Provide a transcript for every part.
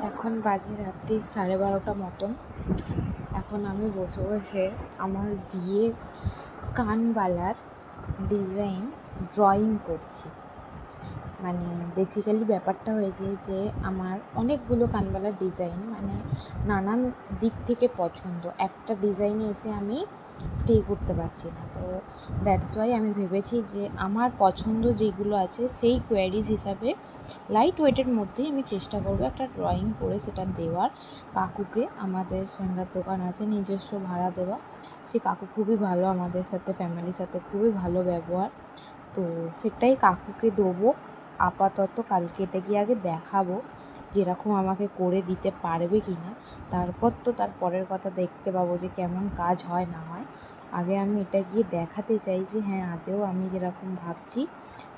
এখন বাজে রাত্রি সাড়ে বারোটা মতন। এখন আমি বসে বসে আমার বিয়ের কানবালার ডিজাইন ড্রয়িং করছি। মানে বেসিক্যালি ব্যাপারটা হয়েছে যে আমার অনেকগুলো কানবালার ডিজাইন মানে নানান দিক থেকে পছন্দ। একটা ডিজাইনে এসে আমি স্টে করতে পারছি না। তো দ্যাটস ওয়াই আমি ভেবেছি যে আমার পছন্দ যেগুলো আছে, সেই কোয়ারিজ হিসাবে লাইট ওয়েটের মধ্যেই আমি চেষ্টা করব একটা ড্রয়িং করে সেটা দেওয়ার। কাকুকে আমাদের সন্ধ্যার দোকান আছে, নিজস্ব ভাড়া দেওয়া। সে কাকু খুবই ভালো আমাদের সাথে ফ্যামিলির সাথে খুবই ভালো ব্যবহার। তো সেটাই কাকুকে দেবো। আপাতত কালকে এটা গিয়ে আগে দেখাবো যেরকম আমাকে করে দিতে পারবে কি না তারপর তো তার পরের কথা দেখতে পাবো যে কেমন কাজ হয়, না হয়। আগে আমি এটা গিয়ে দেখাতে চাই যে হ্যাঁ আদৌ আমি যেরকম ভাবছি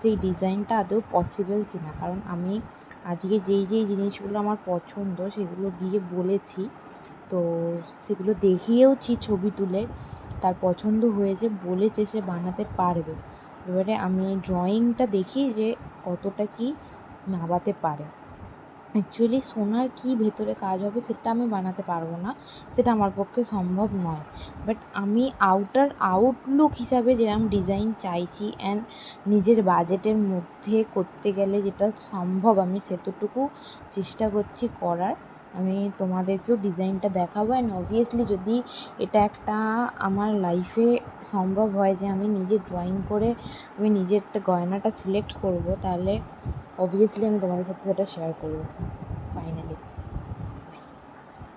সেই ডিজাইনটা আদৌ পসিবল কি না কারণ আমি আজকে যেই যেই জিনিসগুলো আমার পছন্দ, সেগুলো গিয়ে বলেছি, তো সেগুলো দেখিয়েওছি ছবি তুলে, তার পছন্দ হয়েছে বলেছে সে বানাতে পারবে। এবারে আমি ড্রয়িংটা দেখি যে কতটা কি নাবাতে পারে। অ্যাকচুয়ালি সোনার কী ভেতরে কাজ হবে সেটা আমি বানাতে পারব না, সেটা আমার পক্ষে সম্ভব নয়। বাট আমি আউটার আউটলুক হিসাবে যেরকম ডিজাইন চাইছি অ্যান্ড নিজের বাজেটের মধ্যে করতে গেলে যেটা সম্ভব আমি সেতটুকু চেষ্টা করছি করার। আমি তোমাদেরকেও ডিজাইনটা দেখাবো। অ্যান্ড অবভিয়াসলি যদি এটা একটা আমার লাইফে সম্ভব হয় যে আমি নিজে ড্রয়িং করে আমি নিজের একটা গয়নাটা সিলেক্ট করব, তাহলে অবভিয়াসলি আমি তোমাদের সাথে সেটা শেয়ার করব ফাইনালি